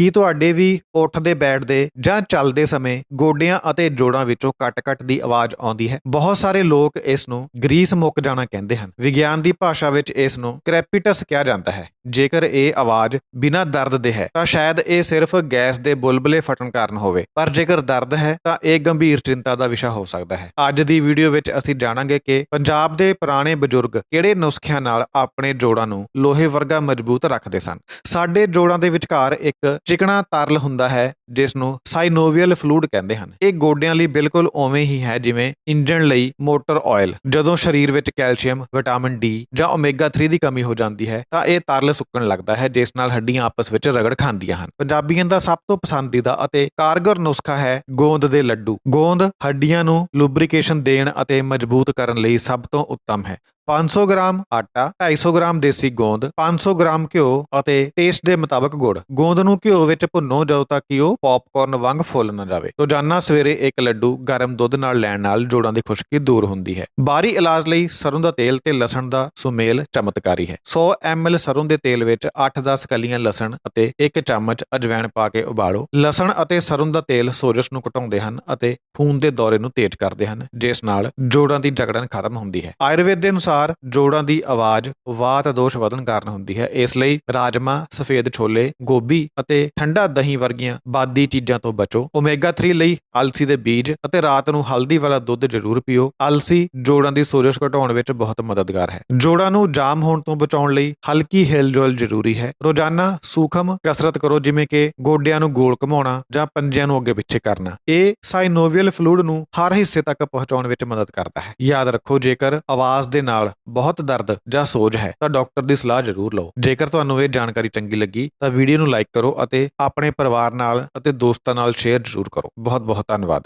ਕੀ ਤੁਹਾਡੇ ਵੀ ਉੱਠਦੇ ਬੈਠਦੇ ਜਾਂ ਚੱਲਦੇ ਸਮੇਂ ਗੋਡਿਆਂ ਅਤੇ ਜੋੜਾਂ ਵਿੱਚੋਂ ਕੱਟ-ਕੱਟ ਦੀ ਆਵਾਜ਼ ਆਉਂਦੀ ਹੈ? ਬਹੁਤ ਸਾਰੇ ਲੋਕ ਇਸ ਨੂੰ ਗਰੀਸ ਮੁੱਕ ਜਾਣਾ ਕਹਿੰਦੇ ਹਨ। ਵਿਗਿਆਨ ਦੀ ਭਾਸ਼ਾ ਵਿੱਚ ਇਸ ਨੂੰ ਕ੍ਰੈਪਿਟਸ ਕਿਹਾ ਜਾਂਦਾ ਹੈ। ਜੇਕਰ ਇਹ ਆਵਾਜ਼ ਬਿਨਾਂ ਦਰਦ ਦੇ ਹੈ, ਤਾਂ ਸ਼ਾਇਦ ਇਹ ਸਿਰਫ ਗੈਸ ਦੇ ਬੁਲਬੁਲੇ ਫਟਣ ਕਾਰਨ ਹੋਵੇ। ਪਰ ਜੇਕਰ ਦਰਦ ਹੈ, ਤਾਂ ਇਹ ਗੰਭੀਰ ਚਿੰਤਾ ਦਾ ਵਿਸ਼ਾ ਹੋ ਸਕਦਾ ਹੈ। ਅੱਜ ਦੀ ਵੀਡੀਓ ਵਿੱਚ ਅਸੀਂ ਜਾਣਾਂਗੇ ਕਿ ਪੰਜਾਬ ਦੇ ਪੁਰਾਣੇ ਬਜ਼ੁਰਗ ਕਿਹੜੇ ਨੁਸਖਿਆਂ ਨਾਲ ਆਪਣੇ ਜੋੜਾਂ ਨੂੰ ਲੋਹੇ ਵਰਗਾ ਮਜ਼ਬੂਤ ਰੱਖਦੇ ਸਨ? ਸਾਡੇ ਜੋੜਾਂ ਦੇ ਵਿਚਕਾਰ ਇੱਕ ਚਿਕਣਾ ਤਰਲ ਹੁੰਦਾ ਹੈ ਜਿਸ ਨੂੰ ਸਾਈਨੋਵੀਅਲ ਫਲੂਇਡ ਕਹਿੰਦੇ ਹਨ। ਇਹ ਗੋਡਿਆਂ ਲਈ ਬਿਲਕੁਲ ਉਵੇਂ ਹੀ ਹੈ ਜਿਵੇਂ ਇੰਜਣ ਲਈ ਮੋਟਰ ਆਇਲ ਜਦੋਂ ਸਰੀਰ ਵਿੱਚ ਕੈਲਸ਼ੀਅਮ, ਵਿਟਾਮਿਨ ਡੀ ਜਾਂ ਓਮੇਗਾ 3 ਦੀ ਕਮੀ ਹੋ ਜਾਂਦੀ ਹੈ, ਤਾਂ ਇਹ ਤਰਲ ਸੁੱਕਣ ਲੱਗਦਾ ਹੈ, ਜਿਸ ਨਾਲ ਹੱਡੀਆਂ ਆਪਸ ਵਿੱਚ ਰਗੜ ਖਾਂਦੀਆਂ ਹਨ। ਪੰਜਾਬੀਆਂ ਦਾ ਸਭ ਤੋਂ ਪਸੰਦੀਦਾ ਅਤੇ ਕਾਰਗਰ ਨੁਸਖਾ ਹੈ ਗੋਂਦ ਦੇ ਲੱਡੂ। ਗੋਂਦ ਹੱਡੀਆਂ ਨੂੰ ਲੁਬਰੀਕੇਸ਼ਨ ਦੇਣ ਅਤੇ ਮਜ਼ਬੂਤ ਕਰਨ ਲਈ ਸਭ ਤੋਂ ਉੱਤਮ ਹੈ। 500 ਗ੍ਰਾਮ ਆਟਾ 250 ਗ੍ਰਾਮ ਦੇਸੀ ਗੋਂਦ 500 ਗ੍ਰਾਮ ਘਿਓ ਅਤੇ ਟੇਸਟ ਦੇ ਮੁਤਾਬਕ ਗੁੜ। ਗੋਂਦ ਨੂੰ ਘਿਓ ਵਿੱਚ ਭੁੰਨੋ ਜਦੋਂ ਤੱਕ ਕਿ ਉਹ ਪੌਪਕਾਰਨ ਵਾਂਗ ਫੁੱਲ ਨਾ ਜਾਵੇ। ਰੋਜ਼ਾਨਾ ਸਵੇਰੇ ਇੱਕ ਲੱਡੂ ਗਰਮ ਦੁੱਧ ਨਾਲ ਲੈਣ ਨਾਲ ਜੋੜਾਂ ਦੀ ਖੁਸ਼ਕੀ ਦੂਰ ਹੁੰਦੀ ਹੈ। ਬਾਹਰੀ ਇਲਾਜ ਲਈ ਸਰੋਂ ਦਾ ਤੇਲ ਤੇ ਲਸਣ ਦਾ ਸੁਮੇਲ ਚਮਤਕਾਰੀ ਹੈ। 100 ml ਸਰੋਂ ਦੇ ਤੇਲ ਵਿੱਚ 8-10 ਕਲੀਆਂ ਲਸਣ ਅਤੇ 1 ਚਮਚ ਅਜਵਾਇਣ ਪਾ ਕੇ ਉਬਾਲੋ। ਲਸਣ ਅਤੇ ਸਰੋਂ ਦਾ ਤੇਲ ਸੋਜਸ਼ ਨੂੰ ਘਟਾਉਂਦੇ ਹਨ ਅਤੇ ਖੂਨ ਦੇ ਦੌਰੇ ਨੂੰ ਤੇਜ਼ ਕਰਦੇ ਹਨ, ਜਿਸ ਨਾਲ ਜੋੜਾਂ ਦੀ ਜਕੜਨ ਖਤਮ ਹੁੰਦੀ ਹੈ। ਆਯੁਰਵੇਦ ਦੇ ਅਨੁਸਾਰ ਜੋੜਾਂ ਦੀ ਆਵਾਜ਼ ਵਾਤ ਦੋਸ਼ ਵਧਣ ਕਾਰਨ ਹੁੰਦੀ ਹੈ। ਇਸ ਲਈ ਰਾਜਮਾ, ਸਫੇਦ ਛੋਲੇ, ਗੋਭੀ ਅਤੇ ਠੰਡਾ ਦਹੀਂ ਵਰਗੀਆਂ ਬਾਦੀ ਚੀਜ਼ਾਂ ਤੋਂ ਬਚੋ। ਓਮੇਗਾ 3 ਲਈ ਅਲਸੀ ਦੇ ਬੀਜ ਅਤੇ ਰਾਤ ਨੂੰ ਹਲਦੀ ਵਾਲਾ ਦੁੱਧ ਜ਼ਰੂਰ ਪੀਓ। ਅਲਸੀ ਜੋੜਾਂ ਦੀ ਸੋਜਸ਼ ਘਟਾਉਣ ਵਿੱਚ ਬਹੁਤ ਮਦਦਗਾਰ ਹੈ। ਜੋੜਾਂ ਨੂੰ ਜਾਮ ਹੋਣ ਤੋਂ ਬਚਾਉਣ ਲਈ ਹਲਕੀ ਹਿਲਜੁਲ ਜ਼ਰੂਰੀ ਹੈ। ਰੋਜ਼ਾਨਾ ਸੂਖਮ ਕਸਰਤ ਕਰੋ, ਜਿਵੇਂ ਕਿ ਗੋਡਿਆਂ ਨੂੰ ਗੋਲ ਘੁਮਾਉਣਾ ਜਾਂ ਪੰਜਿਆਂ ਨੂੰ ਅੱਗੇ ਪਿੱਛੇ ਕਰਨਾ। ਇਹ ਸਾਈਨੋਵੀਅਲ ਫਲੂਇਡ ਨੂੰ ਹਰ ਹਿੱਸੇ ਤੱਕ ਪਹੁੰਚਾਉਣ ਵਿੱਚ ਮਦਦ ਕਰਦਾ ਹੈ। ਯਾਦ ਰੱਖੋ, ਜੇਕਰ ਆਵਾਜ਼ ਦੇ ਨਾਲ ਨਾਲ ਬਹੁਤ ਦਰਦ ਜਾਂ ਸੋਜ ਹੈ, ਤਾਂ ਡਾਕਟਰ ਦੀ ਸਲਾਹ ਜ਼ਰੂਰ ਲਓ। ਜੇਕਰ ਤੁਹਾਨੂੰ ਇਹ ਜਾਣਕਾਰੀ ਚੰਗੀ ਲੱਗੀ, ਤਾਂ ਵੀਡੀਓ ਨੂੰ ਲਾਈਕ ਕਰੋ ਅਤੇ ਆਪਣੇ ਪਰਿਵਾਰ ਨਾਲ ਅਤੇ ਦੋਸਤਾਂ ਨਾਲ ਸ਼ੇਅਰ ਜ਼ਰੂਰ ਕਰੋ। ਬਹੁਤ ਬਹੁਤ ਧੰਨਵਾਦ।